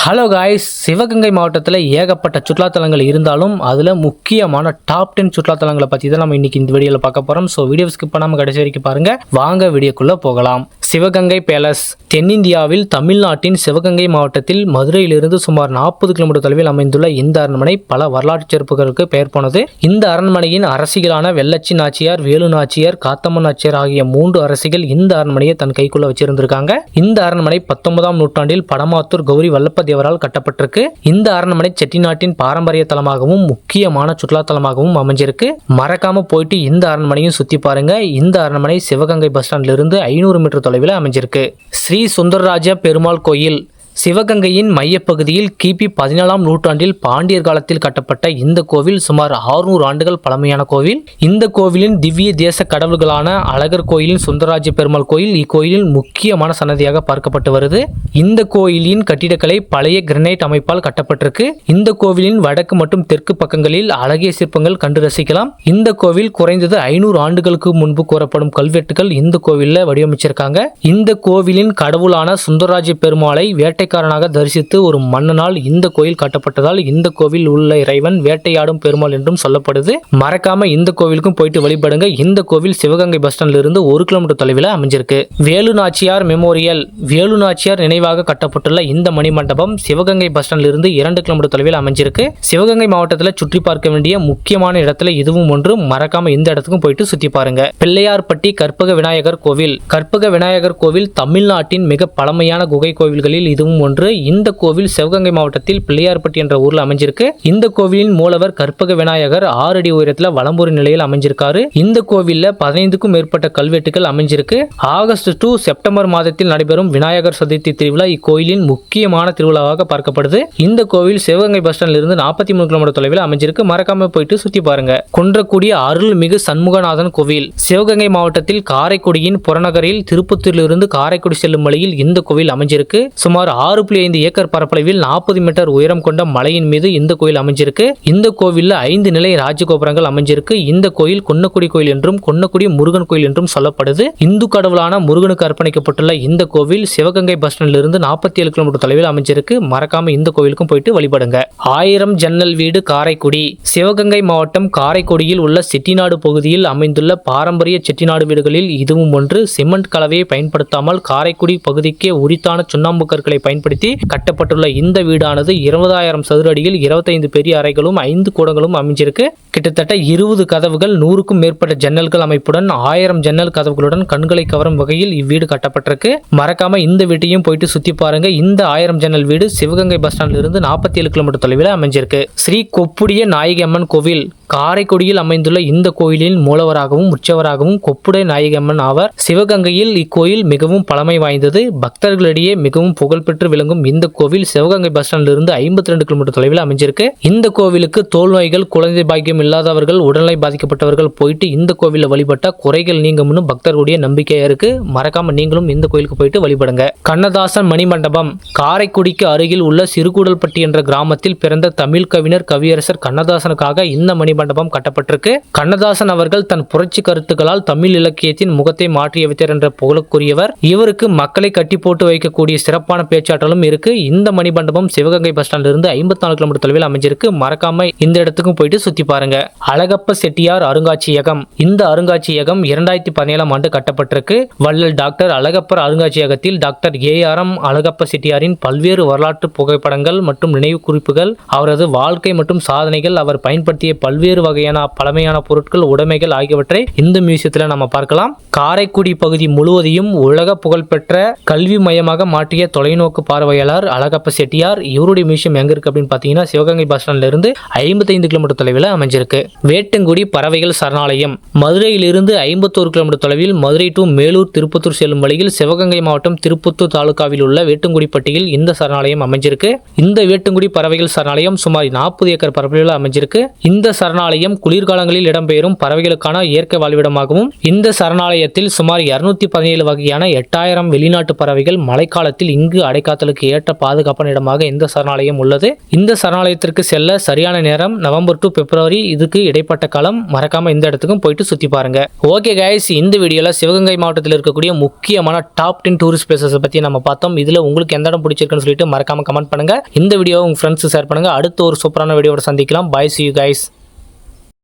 Hello guys Sivaganga மாவட்டத்தில் ஏகப்பட்ட சுற்றுலாத்தலங்கள் இருந்தாலும் அதில் முக்கியமான டாப் டென் சுற்றுலாத்தலங்களை பற்றி தான் நம்ம இன்னைக்கு இந்த வீடியோவில் பார்க்க போகிறோம் ஸோ வீடியோ ஸ்கிப் பண்ணாமல் கடைசி வரைக்கும் பாருங்கள் வாங்க வீடியோக்குள்ளே போகலாம். சிவகங்கை பேலஸ். தென்னிந்தியாவில் தமிழ்நாட்டின் சிவகங்கை மாவட்டத்தில் மதுரையிலிருந்து சுமார் நாற்பது கிலோமீட்டர் தொலைவில் அமைந்துள்ள இந்த அரண்மனை பல வரலாற்று சிறப்புகளுக்கு பெயர் போனது. இந்த அரண்மனையின் அரசிகளான வெள்ளச்சி நாச்சியார் வேலு நாச்சியார் காத்தம்மன் நாச்சியார் ஆகிய மூன்று அரசிகள் இந்த அரண்மனையை தன் கைக்குள்ள வச்சிருந்திருக்காங்க. இந்த அரண்மனை பத்தொன்பதாம் நூற்றாண்டில் படமாத்தூர் கௌரி வல்லப்பதேவரால் கட்டப்பட்டிருக்கு. இந்த அரண்மனை செட்டிநாட்டின் பாரம்பரிய தலமாகவும் முக்கியமான சுற்றுலா தலமாகவும் அமைஞ்சிருக்கு. மறக்காம போயிட்டு இந்த அரண்மனையும் சுத்தி பாருங்க. இந்த அரண்மனை சிவகங்கை பஸ் ஸ்டாண்ட்ல இருந்து ஐநூறு மீட்டர் தொலைவில் அமைஞ்சிருக்கு. ஸ்ரீ சுந்தரராஜ பெருமாள் கோயில் சிவகங்கையின் மையப்பகுதியில் கிபி பதினேழாம் நூற்றாண்டில் பாண்டியர் காலத்தில் கட்டப்பட்ட இந்த கோவில் சுமார் 600 ஆண்டுகள் பழமையான கோவில். இந்த கோவிலின் திவ்ய தேச கடவுள்களான அழகர் கோயிலின் சுந்தராஜ பெருமாள் கோயில் இக்கோயிலின் முக்கியமான சன்னதியாக பார்க்கப்பட்டு வருது. இந்த கோயிலின் கட்டிடக்கலை பழைய கிரனைட் அமைப்பால் கட்டப்பட்டிருக்கு. இந்த கோவிலின் வடக்கு மற்றும் தெற்கு பக்கங்களில் அழகிய சிற்பங்கள் கண்டு ரசிக்கலாம். இந்த கோவில் குறைந்தது ஐநூறு ஆண்டுகளுக்கு முன்பு கூறப்படும் கல்வெட்டுகள் இந்த கோவிலில் வடிவமைச்சிருக்காங்க. இந்த கோவிலின் கடவுளான சுந்தரராஜ பெருமாளை வேட்டைக்காரனாக தரிசித்து ஒரு மன்னனால் இந்த கோயில் கட்டப்பட்டதால் இந்த கோவில் உள்ள இறைவன் வேட்டையாடும் பெருமாள் என்றும் சொல்லப்படுது. மறக்காம இந்த கோவிலுக்கும் போயிட்டு வழிபடுங்க. இந்த கோவில் சிவகங்கை பஸ் ஸ்டாண்ட்ல இருந்து ஒரு கிலோமீட்டர் தொலைவில் அமைஞ்சிருக்கு. வேலு நாச்சியார் மெமோரியல் வேலு நாச்சியார் நினைவாக கட்டப்பட்டுள்ள இந்த மணிமண்டபம் சிவகங்கை பஸ் ஸ்டாண்ட்ல இருந்து இரண்டு கிலோமீட்டர் தொலைவில் அமைஞ்சிருக்கு. சிவகங்கை மாவட்டத்தில் சுற்றி பார்க்க வேண்டிய முக்கியமான இடத்துல இதுவும் ஒன்று. மறக்காம இந்த இடத்துக்கும் போயிட்டு சுத்தி பாருங்க. பிள்ளையார்பட்டி கற்பக விநாயகர் கோவில். கற்பக விநாயகர் கோவில் தமிழ்நாட்டின் மிக பழமையான குகை கோவில்களில் இதுவும் ஒன்று இந்த கோவில் சிவகங்கை மாவட்டத்தில் பிள்ளையார்பட்டி என்ற ஊரில் அமைஞ்சிருக்கு. இந்த கோவிலின் மூலவர் கற்பக விநாயகர் ஆறு அடி உயரத்தில் வலம்புரி நிலையில் அமைஞ்சிருக்காரு. இந்த கோவிலில் பதினைந்துக்கும் மேற்பட்ட கல்வெட்டுகள் அமைஞ்சிருக்கு. ஆகஸ்ட் டு செப்டம்பர் மாதத்தில் நடைபெறும் விநாயகர் சதுர்த்தி திருவிழா இக்கோயிலின் முக்கியமான திருவிழாவாக பார்க்கப்படுது. இந்த கோவில் சிவகங்கை பஸ் ஸ்டாண்ட்ல இருந்து நாற்பத்தி மூணு கிலோமீட்டர் தொலைவில் அமைஞ்சிருக்கு. மறக்காம போயிட்டு சுத்தி பாருங்க. குன்றக்குடி அருள்மிகு சண்முகநாதன் கோவில். சிவகங்கை மாவட்டத்தில் காரைக்குடியின் புறநகரில் திருப்பத்தூரிலிருந்து காரைக்குடி செல்லும் வழியில் இந்த கோவில் அமைஞ்சிருக்கு. சுமார் ஆறு புள்ளி ஐந்து ஏக்கர் பரப்பளவில் நாற்பது மீட்டர் உயரம் கொண்ட மலையின் மீது இந்த கோயில் அமைஞ்சிருக்கு. இந்த கோவிலில் ஐந்து நிலை ராஜகோபுரங்கள் அமைஞ்சிருக்கு. இந்த கோயில் கொன்னக்குடி கோயில் என்றும் கொன்னக்குடி முருகன் கோயில் என்றும் சொல்லப்படுது. இந்து கடவுளான முருகனுக்கு அர்ப்பணிக்கப்பட்டுள்ள இந்த கோவில் சிவகங்கை பஸ் ஸ்டாண்டிலிருந்து நாற்பத்தி ஏழு கிலோமீட்டர் தொலைவில் அமைஞ்சிருக்கு. மறக்காம இந்த கோவிலுக்கும் போயிட்டு வழிபடுங்க. ஆயிரம் ஜன்னல் வீடு காரைக்குடி. சிவகங்கை மாவட்டம் காரைக்குடியில் உள்ள செட்டிநாடு பகுதியில் அமைந்துள்ள பாரம்பரிய செட்டிநாடு வீடுகளில் இதுவும் ஒன்று. சிமெண்ட் கலவையை பயன்படுத்தாமல் காரைக்குடி பகுதிக்கே உரித்தான சுண்ணாம்பு கற்களை பயன்படுத்தி கட்டப்பட்டுள்ள இந்த வீடானது இருபதாயிரம் சதுர அடியில் இருபத்தைந்து பெரிய அறைகளும் ஐந்து கூடங்களும் அமைஞ்சிருக்கு. கிட்டத்தட்ட இருபது கதவுகள் நூறுக்கும் மேற்பட்ட ஜன்னல்கள் அமைப்புடன் ஆயிரம் ஜன்னல் கதவுகளுடன் கண்களை கவரும் வகையில் இவ்வீடு கட்டப்பட்டிருக்கு. மறக்காம இந்த வீட்டையும் போயிட்டு சுத்தி பாருங்க. இந்த ஆயிரம் ஜன்னல் வீடு சிவகங்கை பஸ் ஸ்டாண்ட்ல இருந்து நாற்பத்தி ஏழு கிலோமீட்டர் தொலைவில் அமைஞ்சிருக்கு. ஸ்ரீ கொப்புடிய நாயகி அம்மன் கோவில் காரைக்குடியில் அமைந்துள்ள இந்த கோயிலின் மூலவராகவும் உற்சவராகவும் கொப்புடை நாயகம்மன் ஆவார். சிவகங்கையில் இக்கோயில் மிகவும் பழமை வாய்ந்தது. பக்தர்களிடையே மிகவும் புகழ்பெற்று விளங்கும் இந்த கோவில் சிவகங்கை பஸ் ஸ்டாண்டிலிருந்து ஐம்பத்தி ரெண்டு கிலோமீட்டர் தொலைவில் அமைஞ்சிருக்கு. இந்த கோவிலுக்கு தோல் நோய்கள் குழந்தை பாக்கியம் இல்லாதவர்கள் உடல்நிலை பாதிக்கப்பட்டவர்கள் போயிட்டு இந்த கோவிலில் வழிபட்டால் குறைகள் நீங்கும்னு பக்தர்களுடைய நம்பிக்கையா இருக்கு. மறக்காம நீங்களும் இந்த கோயிலுக்கு போயிட்டு வழிபடுங்க. கண்ணதாசன் மணிமண்டபம். காரைக்குடிக்கு அருகில் உள்ள சிறுகூடல்பட்டி என்ற கிராமத்தில் பிறந்த தமிழ் கவிஞர் கவியரசர் கண்ணதாசனுக்காக இந்த மணிமண்டபம் கட்டப்பட்டிருக்கு. கண்ணதாசன் அவர்கள் தன் புரட்சி கருத்துக்களால் தமிழ் இலக்கியத்தின் முகத்தை மாற்றி வைத்தார் என்ற புகழுக்குரியவர். இவருக்கு மக்களை கட்டி போட்டு வைக்கக்கூடிய சிறப்பான பேச்சாற்றலும் இருக்கு. இந்த மணிமண்டபம் சிவகங்கை பஸ் ஸ்டாண்ட்ல இருந்து ஐம்பத்தி நாலு கிலோமீட்டர் தொலைவில் அமைஞ்சிருக்கு. மறக்காம இந்த இடத்துக்கும் போயிட்டு சுத்தி பாருங்க. அழகப்ப செட்டியார் அருங்காட்சியகம் இந்த அருங்காட்சியகம் இரண்டாயிரத்தி பதினேழாம் ஆண்டு கட்டப்பட்டிருக்கு. வள்ளல் டாக்டர் அழகப்பர் அருங்காட்சியகத்தில் doctor A R M Alagappa செட்டியாரின் பல்வேறு வரலாற்று புகைப்படங்கள் மற்றும் நினைவு குறிப்புகள் அவரது வாழ்க்கை மற்றும் சாதனைகள் அவர் பயன்படுத்திய பல்வேறு வகையான பழமையான பொருட்கள் உடைமைகள் ஆகியவற்றை இந்த மியூசியத்தில் நம்ம பார்க்கலாம். காரைக்குடி பகுதி முழுவதையும் உலக புகழ்பெற்ற கல்வி மையமாக மாற்றிய தொலைநோக்கு பார்வையாளர் அழகப்ப செட்டியார் இவருடைய மியூசியம் எங்க இருக்கு அப்படின்னு பாத்தீங்கன்னா சிவகங்கை பஸ் ஸ்டாண்ட்ல இருந்து ஐம்பத்தைந்து கிலோமீட்டர் தொலைவில் அமைஞ்சிருக்கு. வேட்டங்குடி பறவைகள் சரணாலயம். மதுரையிலிருந்து ஐம்பத்தோரு கிலோமீட்டர் தொலைவில் மதுரை டு மேலூர் திருப்பத்தூர் செல்லும் வழியில் சிவகங்கை மாவட்டம் திருப்பத்தூர் தாலுகாவில் உள்ள வேட்டுங்குடிப்பட்டியில் இந்த சரணாலயம் அமைஞ்சிருக்கு. இந்த வேட்டுங்குடி பறவைகள் சரணாலயம் சுமார் நாற்பது ஏக்கர் பரப்பளவில் அமைஞ்சிருக்கு. இந்த சரணாலயம் சரணாலயம் குளிர்காலங்களில் இடம்பெயரும் பறவைகளுக்கான இயற்கை வாழ்விடமாகவும் இந்த சரணாலயத்தில் சுமார் இருநூத்தி பதினேழு வகையான எட்டாயிரம் வெளிநாட்டு பறவைகள் மழைக்காலத்தில் இங்கு அடைக்காத்தலுக்கு ஏற்ற பாதுகாப்பான இடமாக இந்த சரணாலயம் உள்ளது. இந்த சரணாலயத்திற்கு செல்ல சரியான நேரம் நவம்பர் டு பிப்ரவரி இதுக்கு இடைப்பட்ட காலம். மறக்காம இந்த இடத்துக்கும் போயிட்டு சுத்தி பாருங்க. ஓகே கைஸ் இந்த வீடியோல சிவகங்கை மாவட்டத்தில் இருக்கக்கூடிய முக்கியமான டாப் டென் டூரிஸ்ட் பிளேசஸ் பத்தி நம்ம பார்த்தோம். இதுல உங்களுக்கு எந்த இடம் பிடிச்சிருக்குன்னு சொல்லிட்டு மறக்காம கமெண்ட் பண்ணுங்க. இந்த வீடியோ உங்க ஃப்ரெண்ட்ஸ் ஷேர் பண்ணுங்க. அடுத்த ஒரு சூப்பரான வீடியோட சந்திக்கலாம். பாய் சி யூ கைஸ்